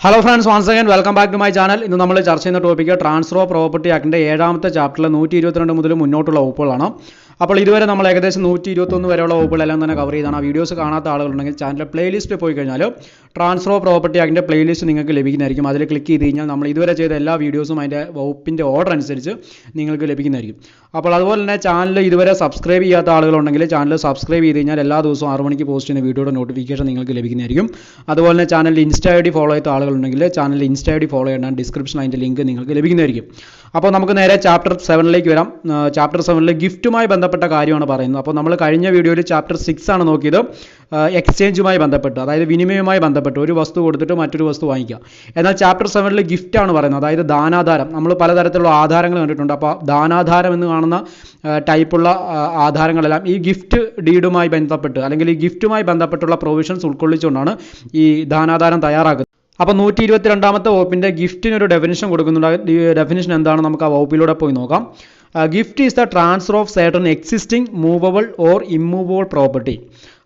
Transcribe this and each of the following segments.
Hello friends once again welcome back to my channel ഇന്ന് നമ്മൾ ചർച്ച ചെയ്യുന്ന ടോപ്പിക്ക് ട്രാൻസ്ഫർ ഓഫ് പ്രോപ്പർട്ടി ആക്ടിന്റെ ഏഴാമത്തെ ചാപ്റ്ററിൽ നൂറ്റി ഇരുപത്തിരണ്ട് മുതൽ മുന്നോട്ടുള്ള വകുപ്പുകളാണ്. അപ്പോൾ ഇതുവരെ നമ്മൾ ഏകദേശം നൂറ്റി ഇരുപത്തൊന്ന് വരെയുള്ള വകുപ്പുകളെല്ലാം തന്നെ കവർ ചെയ്താണ്. ആ വീഡിയോസ് കാണാത്ത ആളുകളുണ്ടെങ്കിൽ ചാനലിലെ പ്ലേലിസ്റ്റ് പോയി കഴിഞ്ഞാൽ ട്രാൻസ്ഫർ ഓഫ് പ്രോപ്പർട്ടി ആക്ടിന്റെ പ്ലേലിസ്റ്റ് നിങ്ങൾക്ക് ലഭിക്കുന്നതായിരിക്കും. അതിൽ ക്ലിക്ക് ചെയ്ത് കഴിഞ്ഞാൽ നമ്മൾ ഇതുവരെ ചെയ്ത എല്ലാ വീഡിയോസും അതിന്റെ വകുപ്പിന്റെ ഓർഡർ അനുസരിച്ച് നിങ്ങൾക്ക് ലഭിക്കുന്നതായിരിക്കും. അപ്പോൾ അതുപോലെ തന്നെ ചാനൽ ഇതുവരെ സബ്സ്ക്രൈബ് ചെയ്യാത്ത ആളുകളുണ്ടെങ്കിൽ ചാനൽ സബ്സ്ക്രൈബ് ചെയ്ത് കഴിഞ്ഞാൽ എല്ലാ ദിവസവും ആറ് മണിക്ക് പോസ്റ്റ് ചെയ്യുന്ന വീഡിയോയുടെ നോട്ടിഫിക്കേഷൻ നിങ്ങൾക്ക് ലഭിക്കുന്നതായിരിക്കും. അതുപോലെ തന്നെ ചാനലിൽ ഇൻസ്റ്റാ ഐ ഡി ഫോളോ ചെയ്ത ആളുകളുണ്ടെങ്കിൽ ചാനലിൽ ഇൻസ്റ്റാ ഐ ഡി ഫോളോ ചെയ്യണം ഡിസ്ക്രിപ്ഷൻ അതിന്റെ ലിങ്ക് നിങ്ങൾക്ക് ലഭിക്കുന്നതായിരിക്കും. അപ്പോൾ നമുക്ക് നേരെ ചാപ്റ്റർ സെവനിലേക്ക് വരാം. ചാപ്റ്റർ സെവനിൽ ഗിഫ്റ്റുമായി ബന്ധപ്പെട്ട കാര്യമാണ് പറയുന്നത്. അപ്പോൾ നമ്മൾ കഴിഞ്ഞ വീഡിയോയിൽ ചാപ്റ്റർ സിക്സ് ആണ് നോക്കിയത്. എക്സ്ചേഞ്ചുമായി ബന്ധപ്പെട്ട് അതായത് വിനിമയവുമായി ബന്ധപ്പെട്ട്. ഒരു വസ്തു കൊടുത്തിട്ട് മറ്റൊരു വസ്തു വാങ്ങിക്കുക. എന്നാൽ ചാപ്റ്റർ സെവനിൽ ഗിഫ്റ്റ് ആണ് പറയുന്നത്. അതായത് ദാനാധാരം. നമ്മൾ പലതരത്തിലുള്ള ആധാരങ്ങൾ കണ്ടിട്ടുണ്ട്. അപ്പോൾ ദാനാധാരം എന്ന് കാണുന്ന ടൈപ്പുള്ള ആധാരങ്ങളെല്ലാം ഈ ഗിഫ്റ്റ് ഡീഡുമായി ബന്ധപ്പെട്ട് അല്ലെങ്കിൽ ഈ ഗിഫ്റ്റുമായി ബന്ധപ്പെട്ടുള്ള പ്രൊവിഷൻസ് ഉൾക്കൊള്ളിച്ചുകൊണ്ടാണ് ഈ ദാനാധാരം തയ്യാറാക്കുന്നത്. അപ്പോൾ നൂറ്റി ഇരുപത്തി രണ്ടാമത്തെ വകുപ്പിന്റെ ഗിഫ്റ്റിനൊരു ഡെഫിനിഷൻ കൊടുക്കുന്നുണ്ട് ഡെഫിനിഷൻ എന്താണ് നമുക്ക് ആ വകുപ്പിലൂടെ പോയി നോക്കാം. Gift is the transfer of certain existing movable or immovable property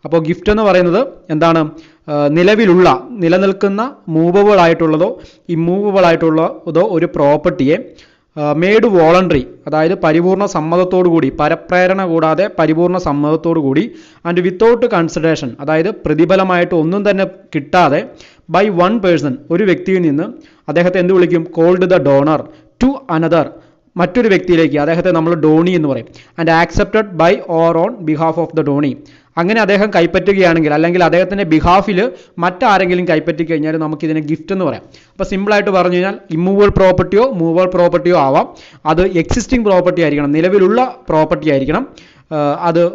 അപ്പോൾ ഗിഫ്റ്റ് എന്ന് പറയുന്നത് എന്താണ്? നിലവിലുള്ള നിലനിൽക്കുന്ന മൂവബിൾ ആയിട്ടുള്ളതോ ഇമ്മൂവബിൾ ആയിട്ടുള്ളതോ ഒരു പ്രോപ്പർട്ടിയെ മെയ്ഡ് വോളണ്ടറി അതായത് പരിപൂർണ സമ്മതത്തോടു കൂടി പരപ്രേരണ കൂടാതെ പരിപൂർണ സമ്മതത്തോടു കൂടി ആൻഡ് വിത്തൗട്ട് കൺസിഡറേഷൻ അതായത് പ്രതിഫലമായിട്ട് ഒന്നും തന്നെ കിട്ടാതെ ബൈ വൺ പേഴ്സൺ ഒരു വ്യക്തിയിൽ നിന്ന് അദ്ദേഹത്തെ എന്ത് വിളിക്കും? Called the donor to another മറ്റൊരു വ്യക്തിയിലേക്ക് അദ്ദേഹത്തെ നമ്മൾ ഡോണി എന്ന് പറയും. And accepted by or on behalf of the donee അങ്ങനെ അദ്ദേഹം കൈപ്പറ്റുകയാണെങ്കിൽ അല്ലെങ്കിൽ അദ്ദേഹത്തിന്റെ ബിഹാഫിൽ മറ്റാരെങ്കിലും കൈപ്പറ്റി കഴിഞ്ഞാൽ നമുക്കിതിനെ ഗിഫ്റ്റ് എന്ന് പറയാം. അപ്പോൾ സിമ്പിളായിട്ട് പറഞ്ഞു കഴിഞ്ഞാൽ ഇമ്മൂവൽ പ്രോപ്പർട്ടിയോ മൂവൽ പ്രോപ്പർട്ടിയോ ആവാം. അത് എക്സിസ്റ്റിംഗ് പ്രോപ്പർട്ടി ആയിരിക്കണം. നിലവിലുള്ള പ്രോപ്പർട്ടി ആയിരിക്കണം. അത്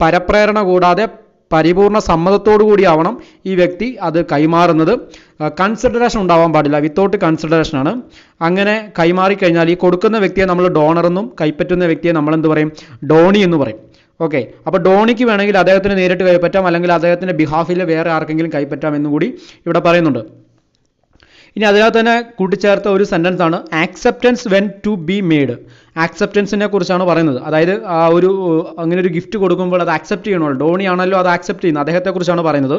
പരപ്രേരണ കൂടാതെ പരിപൂർണ സമ്മതത്തോടു കൂടി ആവണം ഈ വ്യക്തി അത് കൈമാറുന്നത്. കൺസിഡറേഷൻ ഉണ്ടാവാൻ പാടില്ല. വിത്തൗട്ട് കൺസിഡറേഷൻ ആണ്. അങ്ങനെ കൈമാറി കഴിഞ്ഞാൽ ഈ കൊടുക്കുന്ന വ്യക്തിയെ നമ്മൾ ഡോണർ എന്നും കൈപ്പറ്റുന്ന വ്യക്തിയെ നമ്മൾ എന്ത് പറയും? ഡോണി എന്ന് പറയും. ഓക്കെ അപ്പോൾ ഡോണിക്ക് വേണമെങ്കിൽ അദ്ദേഹത്തിന് നേരിട്ട് കൈപ്പറ്റാം അല്ലെങ്കിൽ അദ്ദേഹത്തിന്റെ ബിഹാഫിൽ വേറെ ആർക്കെങ്കിലും കൈപ്പറ്റാം എന്നുകൂടി ഇവിടെ പറയുന്നുണ്ട്. ഇനി അതിനകത്ത് തന്നെ കൂട്ടിച്ചേർത്ത ഒരു സെന്റൻസ് ആണ് acceptance when to be made ആക്സെപ്റ്റൻസിനെ കുറിച്ചാണ് പറയുന്നത്. അതായത് ആ ഒരു അങ്ങനെ ഒരു ഗിഫ്റ്റ് കൊടുക്കുമ്പോൾ അത് ആക്സെപ്റ്റ് ചെയ്യണമല്ലോ. ഡോണി ആണല്ലോ അത് ആക്സെപ്റ്റ് ചെയ്യുന്നത്. അദ്ദേഹത്തെക്കുറിച്ചാണ് പറയുന്നത്.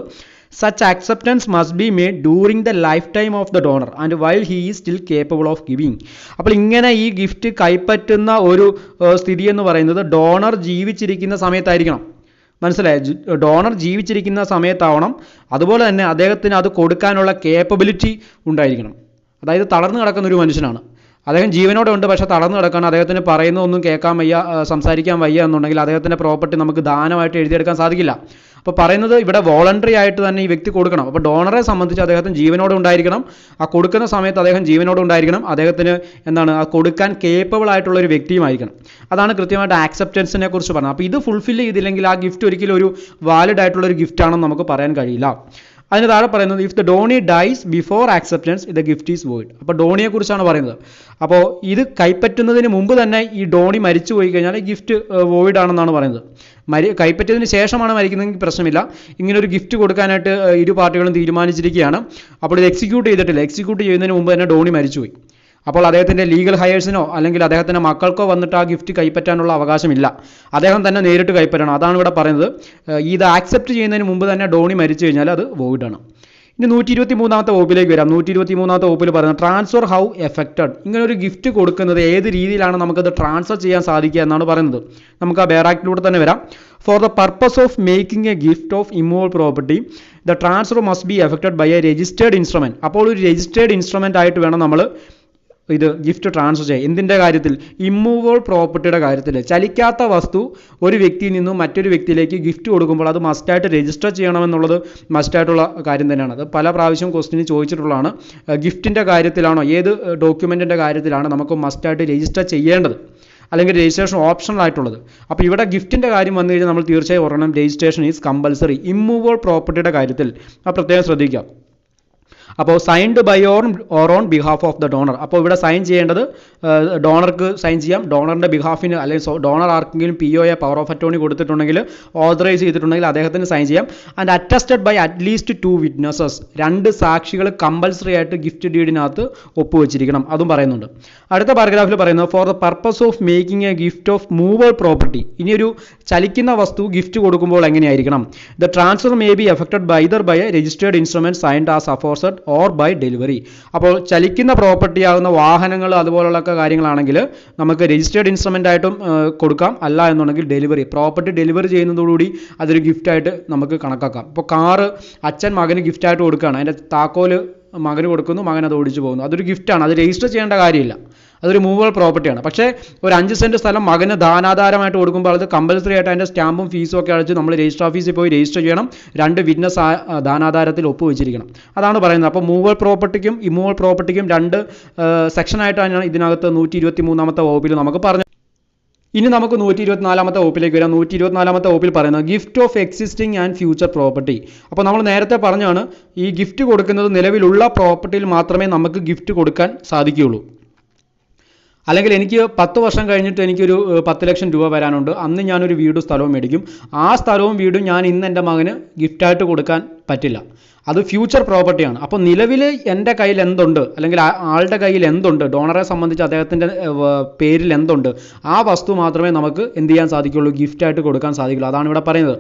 Such acceptance must be made during the lifetime of the donor and while he is still capable of giving അപ്പോൾ ഇങ്ങനെ ഈ ഗിഫ്റ്റ് കൈപ്പറ്റുന്ന ഒരു സ്ഥിതി എന്ന് പറയുന്നത് ഡോണർ ജീവിച്ചിരിക്കുന്ന സമയത്തായിരിക്കണം. മനസ്സിലായി? ഡോണർ ജീവിച്ചിരിക്കുന്ന സമയത്താവണം അതുപോലെ തന്നെ അദ്ദേഹത്തിന് അത് കൊടുക്കാനുള്ള കേപ്പബിലിറ്റി ഉണ്ടായിരിക്കണം. അതായത് തളർന്നു കിടക്കുന്ന ഒരു മനുഷ്യനാണ്. അദ്ദേഹം ജീവനോടെ ഉണ്ട് പക്ഷേ തളർന്നു കിടക്കാണ്. അദ്ദേഹത്തിന് പറയുന്നതൊന്നും കേൾക്കാൻ വയ്യ സംസാരിക്കാൻ വയ്യ എന്നുണ്ടെങ്കിൽ അദ്ദേഹത്തിന്റെ പ്രോപ്പർട്ടി നമുക്ക് ദാനമായിട്ട് എഴുതിയെടുക്കാൻ സാധിക്കില്ല. അപ്പോൾ പറയുന്നത് ഇവിടെ വോളണ്ടറി ആയിട്ട് തന്നെ ഈ വ്യക്തി കൊടുക്കണം. അപ്പോൾ ഡോണറെ സംബന്ധിച്ച് അദ്ദേഹത്തിന് ജീവനോട് ഉണ്ടായിരിക്കണം. ആ കൊടുക്കുന്ന സമയത്ത് അദ്ദേഹം ജീവനോട് ഉണ്ടായിരിക്കണം. അദ്ദേഹത്തിന് എന്താണ്? ആ കൊടുക്കാൻ കേപ്പബിൾ ആയിട്ടുള്ള ഒരു വ്യക്തിയുമായിരിക്കണം. അതാണ് കൃത്യമായിട്ട് ആക്സെപ്റ്റൻസിനെ കുറിച്ച് പറഞ്ഞത്. അപ്പോൾ ഇത് ഫുൾഫിൽ ചെയ്തില്ലെങ്കിൽ ആ ഗിഫ്റ്റ് ഒരിക്കലും ഒരു വാലിഡ് ആയിട്ടുള്ള ഒരു ഗിഫ്റ്റ് ആണെന്ന് നമുക്ക് പറയാൻ കഴിയില്ല. അതിന് താഴെ പറയുന്നത് if the donee dies before acceptance the gift is void അപ്പോൾ ഡോണിയെ കുറിച്ചാണ് പറയുന്നത്. അപ്പോൾ ഇത് കൈപ്പറ്റുന്നതിന് മുമ്പ് തന്നെ ഈ ഡോണി മരിച്ചു പോയി കഴിഞ്ഞാൽ ഗിഫ്റ്റ് വോയിഡ് ആണെന്നാണ് പറയുന്നത്. മരി കൈപ്പറ്റിയതിന് ശേഷമാണ് മരിക്കുന്നതെങ്കിൽ പ്രശ്നമില്ല. ഇങ്ങനെ ഒരു ഗിഫ്റ്റ് കൊടുക്കാനായിട്ട് ഇരു പാർട്ടികളും തീരുമാനിച്ചിരിക്കുകയാണ്. അപ്പോൾ ഇത് എക്സിക്യൂട്ട് ചെയ്തിട്ടില്ല. എക്സിക്യൂട്ട് ചെയ്യുന്നതിന് മുമ്പ് തന്നെ ഡോണി മരിച്ചുപോയി അപ്പോൾ അദ്ദേഹത്തിന്റെ ലീഗൽ ഹയേഴ്സിനോ അല്ലെങ്കിൽ അദ്ദേഹത്തിന്റെ മക്കൾക്കോ വന്നിട്ട് ആ ഗിഫ്റ്റ് കൈപ്പറ്റാനുള്ള അവകാശമില്ല. അദ്ദേഹം തന്നെ നേരിട്ട് കൈപ്പറ്റണം. അതാണ് ഇവിടെ പറയുന്നത്. ഇത് ആക്സെപ്റ്റ് ചെയ്യുന്നതിന് മുമ്പ് തന്നെ ഡോണി മരിച്ചു കഴിഞ്ഞാൽ അത് വോയിഡാണ് ഇനി നൂറ്റി ഇരുപത്തി മൂന്നാമത്തെ വകുപ്പിലേക്ക് വരാം. നൂറ്റി ഇരുപത്തി മൂന്നാമത്തെ വകുപ്പിൽ പറയുന്നത് ട്രാൻസ്ഫർ ഹൗ എഫക്റ്റഡ് ഇങ്ങനെ ഒരു ഗിഫ്റ്റ് കൊടുക്കുന്നത് ഏത് രീതിയിലാണ് നമുക്കത് ട്രാൻസ്ഫർ ചെയ്യാൻ സാധിക്കുക എന്നാണ് പറയുന്നത്. നമുക്ക് ആ ബേറാക്റ്റിലൂടെ തന്നെ വരാം. For the purpose of making a gift of immovable property the transfer must be effected by a registered instrument അപ്പോൾ ഒരു രജിസ്റ്റേർഡ് ഇൻസ്ട്രുമെന്റ് ആയിട്ട് വേണം നമ്മൾ ഇത് ഗിഫ്റ്റ് ട്രാൻസ്ഫർ ചെയ്യുക എന്തിന്റെ കാര്യത്തിൽ? ഇമ്മൂവബിൾ പ്രോപ്പർട്ടിയുടെ കാര്യത്തിൽ. ചലിക്കാത്ത വസ്തു ഒരു വ്യക്തിയിൽ നിന്നും മറ്റൊരു വ്യക്തിയിലേക്ക് ഗിഫ്റ്റ് കൊടുക്കുമ്പോൾ അത് മസ്റ്റായിട്ട് രജിസ്റ്റർ ചെയ്യണമെന്നുള്ളത് മസ്റ്റായിട്ടുള്ള കാര്യം തന്നെയാണ്. അത് പല പ്രാവശ്യം ക്വസ്റ്റിന് ചോദിച്ചിട്ടുള്ളതാണ്. ഗിഫ്റ്റിന്റെ കാര്യത്തിലാണോ? ഏത് ഡോക്യുമെന്റിന്റെ കാര്യത്തിലാണ് നമുക്ക് മസ്റ്റായിട്ട് രജിസ്റ്റർ ചെയ്യേണ്ടത്? അല്ലെങ്കിൽ രജിസ്ട്രേഷൻ ഓപ്ഷണൽ ആയിട്ടുള്ളത്? അപ്പോൾ ഇവിടെ ഗിഫ്റ്റിന്റെ കാര്യം വന്നു കഴിഞ്ഞാൽ നമ്മൾ തീർച്ചയായും ഓർക്കണം രജിസ്ട്രേഷൻ ഈസ് കമ്പൽസറി ഇമ്മൂവബിൾ പ്രോപ്പർട്ടിയുടെ കാര്യത്തിൽ. ആ പ്രത്യേകം ശ്രദ്ധിക്കാം അപ്പോൾ signed by on or on behalf of the donor അപ്പോൾ ഇവിടെ സൈൻ ചെയ്യേണ്ടത് ഡോണർക്ക് സൈൻ ചെയ്യാം. ഡോണറിന്റെ ബിഹാഫിന് അല്ലെങ്കിൽ ഡോണർ ആർക്കെങ്കിലും P O A power of attorney കൊടുത്തിട്ടുണ്ടെങ്കിൽ ഓതറൈസ് ചെയ്തിട്ടുണ്ടെങ്കിൽ അദ്ദേഹത്തിന് സൈൻ ചെയ്യാം. And attested by at least two witnesses രണ്ട് സാക്ഷികൾ കമ്പൽസറി ആയിട്ട് ഗിഫ്റ്റ് ഡീഡിനകത്ത് ഒപ്പുവെച്ചിരിക്കണം. അതും പറയുന്നുണ്ട്. അടുത്ത പാരഗ്രാഫിൽ പറയുന്നത് for the purpose of making a gift of movable property ഇനിയൊരു ചലിക്കുന്ന വസ്തു ഗിഫ്റ്റ് കൊടുക്കുമ്പോൾ എങ്ങനെയായിരിക്കണം? The transfer may be effected by either by a registered instrument signed as aforesaid or by delivery അപ്പോൾ ചലിക്കുന്ന പ്രോപ്പർട്ടി ആകുന്ന വാഹനങ്ങൾ അതുപോലുള്ള കാര്യങ്ങളാണെങ്കിൽ നമുക്ക് രജിസ്റ്റേർഡ് ഇൻസ്ട്രുമെന്റ് ആയിട്ടും കൊടുക്കാം. അല്ല എന്നുണ്ടെങ്കിൽ ഡെലിവറി പ്രോപ്പർട്ടി ഡെലിവറി ചെയ്യുന്നതോടുകൂടി അതൊരു ഗിഫ്റ്റായിട്ട് നമുക്ക് കണക്കാക്കാം. ഇപ്പോൾ കാറ് അച്ഛൻ മകന് ഗിഫ്റ്റായിട്ട് കൊടുക്കുകയാണ്. അതിന്റെ താക്കോൽ മകന് കൊടുക്കുന്നു മകൻ അത് ഓടിച്ചു പോകുന്നു. അതൊരു ഗിഫ്റ്റാണ് അത് രജിസ്റ്റർ ചെയ്യേണ്ട കാര്യമില്ല. അതൊരു മൂവൽ പ്രോപ്പർട്ടിയാണ് പക്ഷേ ഒരു അഞ്ച് സെന്റ് സ്ഥലം മകന് ദാനാധാരമായിട്ട് കൊടുക്കുമ്പോൾ അത് കമ്പൽസറി ആയിട്ട് അതിന്റെ സ്റ്റാമ്പും ഫീസും ഒക്കെ അടച്ച് നമ്മൾ രജിസ്റ്റർ ഓഫീസിൽ പോയി രജിസ്റ്റർ ചെയ്യണം. രണ്ട് വിറ്റ്നസ് ദാനാധാരത്തിൽ ഒപ്പുവെച്ചിരിക്കണം അതാണ് പറയുന്നത്. അപ്പോൾ മൂവൽ പ്രോപ്പർട്ടിക്കും ഇമൂവൽ പ്രോപ്പർട്ടിക്കും രണ്ട് സെക്ഷനായിട്ടാണ് ഇതിനകത്ത് നൂറ്റി ഇരുപത്തി മൂന്നാമത്തെ വകുപ്പിൽ നമുക്ക് പറഞ്ഞു ഇനി നമുക്ക് നൂറ്റി ഇരുപത്തിനാലാമത്തെ വകുപ്പിലേക്ക് വരാം. നൂറ്റി ഇരുപത്തിനാലാമത്തെ വകുപ്പിൽ പറയുന്നത് gift of existing and future property അപ്പോൾ നമ്മൾ നേരത്തെ പറഞ്ഞാണ് ഈ ഗിഫ്റ്റ് കൊടുക്കുന്നത് നിലവിലുള്ള പ്രോപ്പർട്ടിയിൽ മാത്രമേ നമുക്ക് ഗിഫ്റ്റ് കൊടുക്കാൻ സാധിക്കുകയുള്ളൂ. അല്ലെങ്കിൽ എനിക്ക് പത്ത് വർഷം കഴിഞ്ഞിട്ട് എനിക്കൊരു പത്ത് ലക്ഷം രൂപ വരാനുണ്ട്. അന്ന് ഞാനൊരു വീടും സ്ഥലവും മേടിക്കും. ആ സ്ഥലവും വീടും ഞാൻ ഇന്ന് എന്റെ മകന് ഗിഫ്റ്റായിട്ട് കൊടുക്കാൻ പറ്റില്ല. അത് ഫ്യൂച്ചർ പ്രോപ്പർട്ടിയാണ് അപ്പോൾ നിലവിൽ എന്റെ കയ്യിൽ എന്തുണ്ട്? അല്ലെങ്കിൽ ആളുടെ കയ്യിൽ എന്തുണ്ട്? ഡോണറെ സംബന്ധിച്ച് അദ്ദേഹത്തിന്റെ പേരിൽ എന്തുണ്ട്? ആ വസ്തു മാത്രമേ നമുക്ക് എന്ത് ചെയ്യാൻ സാധിക്കുള്ളൂ? ഗിഫ്റ്റായിട്ട് കൊടുക്കാൻ സാധിക്കുള്ളൂ. അതാണ് ഇവിടെ പറയുന്നത്.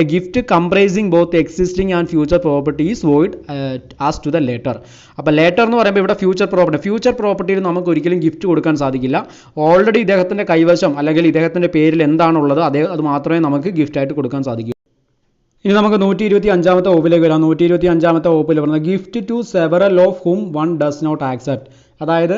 A gift comprising both existing and future property is void as to the later അപ്പോൾ ലേറ്റർ എന്ന് പറയുമ്പോൾ ഇവിടെ ഫ്യൂച്ചർ പ്രോപ്പർട്ടി ഫ്യൂച്ചർ പ്രോപ്പർട്ടിയിൽ നമുക്ക് ഒരിക്കലും ഗിഫ്റ്റ് കൊടുക്കാൻ സാധിക്കില്ല. ഓൾറെഡി ഇദ്ദേഹത്തിന്റെ കൈവശം അല്ലെങ്കിൽ ഇദ്ദേഹത്തിന്റെ പേരിൽ എന്താണുള്ളത് അതേ അത് മാത്രമേ നമുക്ക് ഗിഫ്റ്റായിട്ട് കൊടുക്കാൻ സാധിക്കൂ. ഇനി നമുക്ക് നൂറ്റി ഇരുപത്തി അഞ്ചാമത്തെ ഓപ്പിലേക്ക് വരാം. നൂറ്റി ഇരുപത്തി അഞ്ചാമത്തെ ഓപ്പിൽ പറഞ്ഞത് gift to several of whom one does not accept അതായത്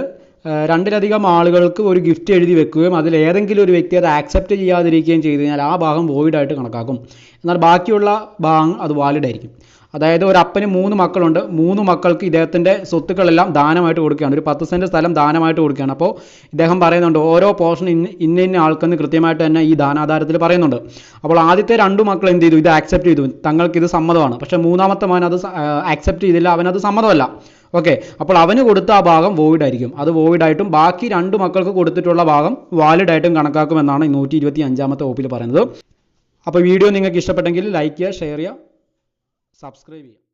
രണ്ടിലധികം ആളുകൾക്ക് ഒരു ഗിഫ്റ്റ് എഴുതി വെക്കുകയും അതിൽ ഏതെങ്കിലും ഒരു വ്യക്തി അത് ആക്സെപ്റ്റ് ചെയ്യാതിരിക്കുകയും ചെയ്തു കഴിഞ്ഞാൽ ആ ഭാഗം വോയിഡായിട്ട് കണക്കാക്കും. എന്നാൽ ബാക്കിയുള്ള ഭാഗം അത് വാലിഡ് ആയിരിക്കും. അതായത് ഒരു അപ്പന് മൂന്ന് മക്കളുണ്ട്. മൂന്ന് മക്കൾക്ക് ഇദ്ദേഹത്തിന്റെ സ്വത്തുക്കളെല്ലാം ദാനമായിട്ട് കൊടുക്കുകയാണ്. ഒരു പത്ത് സെന്റ് സ്ഥലം ദാനമായിട്ട് കൊടുക്കുകയാണ്. അപ്പോൾ ഇദ്ദേഹം പറയുന്നുണ്ട് ഓരോ പോർഷൻ ഇന്ന ഇന്ന ഇന്ന ആൾക്കെന്ന് കൃത്യമായിട്ട് തന്നെ ഈ ദാനാധാരത്തിൽ പറയുന്നുണ്ട്. അപ്പോൾ ആദ്യത്തെ രണ്ട് മക്കൾ എന്ത് ചെയ്തു? ഇത് ആക്സെപ്റ്റ് ചെയ്തു. തങ്ങൾക്ക് ഇത് സമ്മതമാണ്. പക്ഷേ മൂന്നാമത്തെ മകൻ അത് ആക്സെപ്റ്റ് ചെയ്തില്ല. അവനത് സമ്മതമല്ല. ഓക്കെ. അപ്പോൾ അവന് കൊടുത്ത ആ ഭാഗം വോയിഡ് ആയിരിക്കും. അത് വോയിഡ് ആയിട്ടും ബാക്കി രണ്ട് മക്കൾക്ക് കൊടുത്തിട്ടുള്ള ഭാഗം വാലിഡ് ആയിട്ടും കണക്കാക്കുമെന്നാണ് നൂറ്റി ഇരുപത്തി അഞ്ചാമത്തെ വകുപ്പിൽ പറയുന്നത്. അപ്പോൾ വീഡിയോ നിങ്ങൾക്ക് ഇഷ്ടപ്പെട്ടെങ്കിൽ ലൈക്ക് ചെയ്യുക ഷെയർ ചെയ്യുക. സബ്സ്ക്രൈബ് ചെയ്യുക